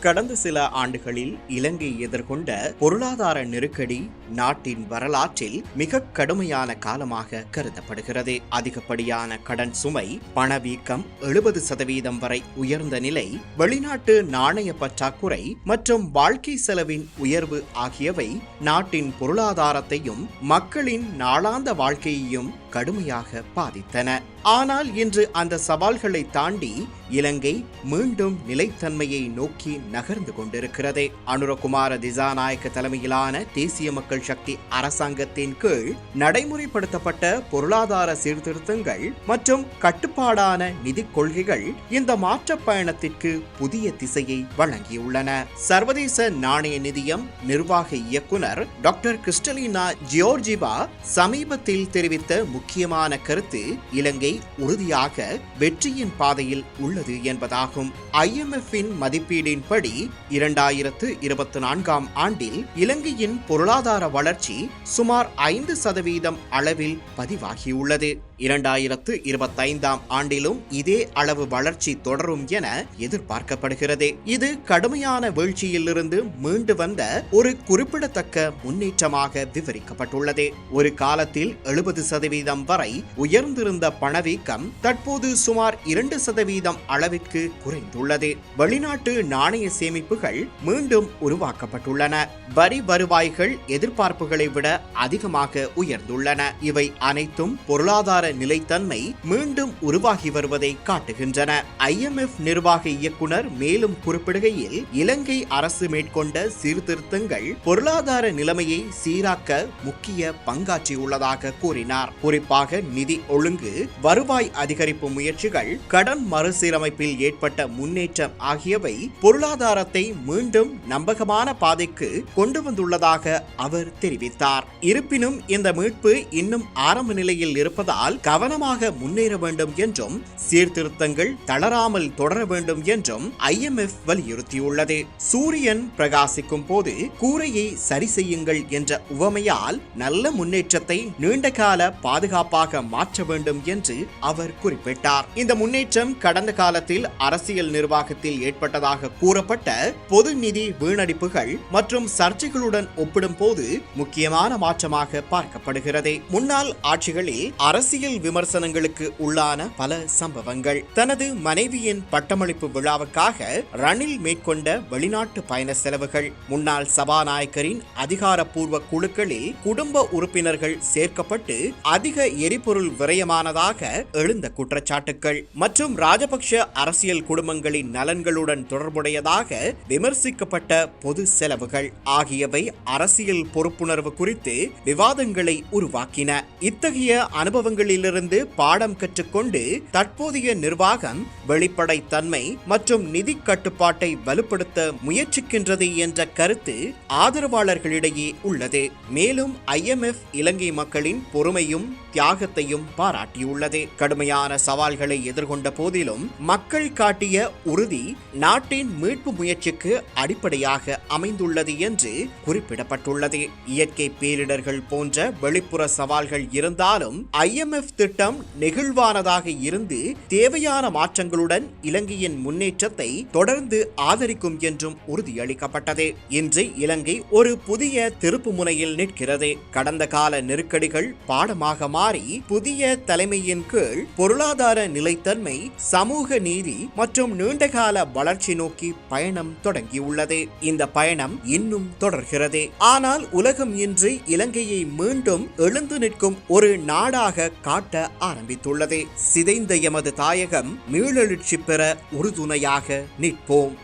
கடந்த சில ஆண்டுகளில் இலங்கை எதிர்கொண்ட பொருளாதார நெருக்கடி நாட்டின் வரலாற்றில் மிக கடுமையான காலமாக கருதப்படுகிறது. அதிகப்படியான கடன் சுமை பணவீக்கம் எழுபது சதவீதம் வரை உயர்ந்த நிலை வெளிநாட்டு நாணய பற்றாக்குறை மற்றும் வாழ்க்கை செலவின் உயர்வு ஆகியவை நாட்டின் பொருளாதாரத்தையும் மக்களின் நாளாந்த வாழ்க்கையையும் கடுமையாக பாதித்தன. ஆனால் இன்று அந்த சவால்களை தாண்டி இலங்கை மீண்டும் நிலைத்தன்மையை நோக்கி நகர்ந்து கொண்டிருக்கிறது. அனுரகுமார திசாநாயக்க தலைமையிலான தேசிய மக்கள் சக்தி அரசாங்கத்தின் கீழ் நடைமுறைப்படுத்தப்பட்ட பொருளாதார சீர்திருத்தங்கள் மற்றும் கட்டுப்பாடான நிதி கொள்கைகள் இந்த மாற்ற பயணத்திற்கு புதிய திசையை வழங்கியுள்ளன. சர்வதேச நாணய நிதியம் நிர்வாக இயக்குனர் டாக்டர் கிறிஸ்டலினா ஜியோர்ஜிவா சமீபத்தில் தெரிவித்த முக்கியமான கருத்து இலங்கை உறுதியாக வெற்றியின் பாதையில் உள்ளது என்பதாகும். ஐஎம்எஃப்பின் மதிப்பீடின்படி இரண்டாயிரத்து இருபத்தி நான்காம் ஆண்டில் இலங்கையின் பொருளாதார வளர்ச்சி சுமார் ஐந்து சதவீதம் அளவில் பதிவாகியுள்ளது. இரண்டாயிரத்து இருபத்தைந்தாம் ஆண்டிலும் இதே அளவு வளர்ச்சி தொடரும் என எதிர்பார்க்கப்படுகிறது. இது கடுமையான வீழ்ச்சியிலிருந்து மீண்டு வந்த ஒரு குறிப்பிடத்தக்க முன்னேற்றமாக விவரிக்கப்பட்டுள்ளது. ஒரு காலத்தில் எழுபது சதவீதம் வரை உயர்ந்திருந்த பண பணவீக்கம் தற்போது சுமார் இரண்டு சதவீதம் அளவிற்கு குறைந்துள்ளது. வெளிநாட்டு நாணய சேமிப்புகள் மீண்டும் உருவாக்கப்பட்டுள்ளன. வரி வருவாய்கள் எதிர்பார்ப்புகளை விட அதிகமாக உயர்ந்துள்ளன. இவை அனைத்தும் பொருளாதார நிலைத்தன்மை மீண்டும் உருவாகி வருவதை காட்டுகின்றன. ஐஎம்எஃப் நிர்வாக இயக்குனர் மேலும் குறிப்பிடுகையில் இலங்கை அரசு மேற்கொண்ட சீர்திருத்தங்கள் பொருளாதார நிலைமையை சீராக்க முக்கிய பங்காற்றியுள்ளதாக கூறினார். குறிப்பாக நிதி ஒழுங்கு வருவாய் அதிகரிப்பு முயற்சிகள் கடன் மறுசீரமைப்பில் ஏற்பட்ட முன்னேற்றம் ஆகியவை பொருளாதாரத்தை மீண்டும் நம்பகமான பாதைக்கு கொண்டு வந்துள்ளதாக அவர் தெரிவித்தார். இருப்பினும் இந்த மீட்பு இன்னும் ஆரம்ப நிலையில் இருப்பதால் கவனமாக முன்னேற வேண்டும் என்றும் சீர்திருத்தங்கள் தளராமல் தொடர வேண்டும் என்றும் ஐஎம்எஃப் வலியுறுத்தியுள்ளது. சூரியன் பிரகாசிக்கும் போது கூரையை சரி செய்யுங்கள் என்ற உவமையால் நல்ல முன்னேற்றத்தை நீண்டகால பாதுகாப்பாக மாற்ற வேண்டும் என்று அவர் குறிப்பிட்டார். இந்த முன்னேற்றம் கடந்த காலத்தில் அரசியல் நிர்வாகத்தில் ஏற்பட்டதாக கூறப்பட்ட பொது நிதி வீணடிப்புகள் மற்றும் சர்ச்சைகளுடன் ஒப்பிடும்போது முக்கியமான மாற்றமாக பார்க்கப்படுகிறது. முன்னாள் ஆட்சிகளில் அரசியல் விமர்சனங்களுக்கு உள்ளான பல சம்பவங்கள். தனது மனைவியின் பட்டமளிப்பு விழாவுக்காக ரணில் மேற்கொண்ட வெளிநாட்டு பயண செலவுகள். முன்னாள் சபாநாயகரின் அதிகாரப்பூர்வ குழுக்களில் குடும்ப உறுப்பினர்கள் சேர்க்கப்பட்டு அதிக எரிபொருள் விரயமானதாக எழுந்த குற்றச்சாட்டுகள் மற்றும் ராஜபக்ஷ அரசியல் குடும்பங்களின் நலன்களுடன் தொடர்புடையதாக விமர்சிக்கப்பட்ட பொது செலவுகள் ஆகியவை அரசியல் பொறுப்புணர்வு குறித்து விவாதங்களை உருவாக்கின. இத்தகைய அனுபவங்களிலிருந்து பாடம் கற்றுக்கொண்டு தற்போதைய நிர்வாகம் வெளிப்படைத்தன்மை மற்றும் நிதி கட்டுப்பாட்டை வலுப்படுத்த முயற்சிக்கின்றது என்ற கருத்து ஆதரவாளர்களிடையே உள்ளது. மேலும் ஐஎம்எஃப் இலங்கை மக்களின் பொறுமையும் தியாகத்தையும் பாராட்டியுள்ளது. கடுமையான சவால்களை எதிர்கொண்ட போதிலும் மக்கள் காட்டிய உறுதி நாட்டின் மீட்பு முயற்சிக்கு அடிப்படையாக அமைந்துள்ளது என்று குறிப்பிடப்பட்டுள்ளது. இயற்கை பேரிடர்கள் போன்ற வெளிப்புற சவால்கள் இருந்தாலும் ஐஎம்எஃப் திட்டம் நெகிழ்வானதாக இருந்து தேவையான மாற்றங்களுடன் இலங்கையின் முன்னேற்றத்தை தொடர்ந்து ஆதரிக்கும் என்றும் உறுதியளிக்கப்பட்டது. இன்று இலங்கை ஒரு புதிய திருப்பு முனையில் நிற்கிறது. கடந்த கால நெருக்கடிகள் பாடமாக மாறி புதிய தலைமையின் கீழ் பொருளாதார நிலைத்தன்மை சமூக நீதி மற்றும் நீண்டகால வளர்ச்சி நோக்கி பயணம் தொடங்கியுள்ளது. இந்த பயணம் இன்னும் தொடர்கிறது. ஆனால் உலகம் இன்று இலங்கையை மீண்டும் எழுந்து நிற்கும் ஒரு நாடாக காட்ட ஆரம்பித்துள்ளது. சிதைந்த எமது தாயகம் மீளெழுச்சி பெற உறுதுணையாக நிற்போம்.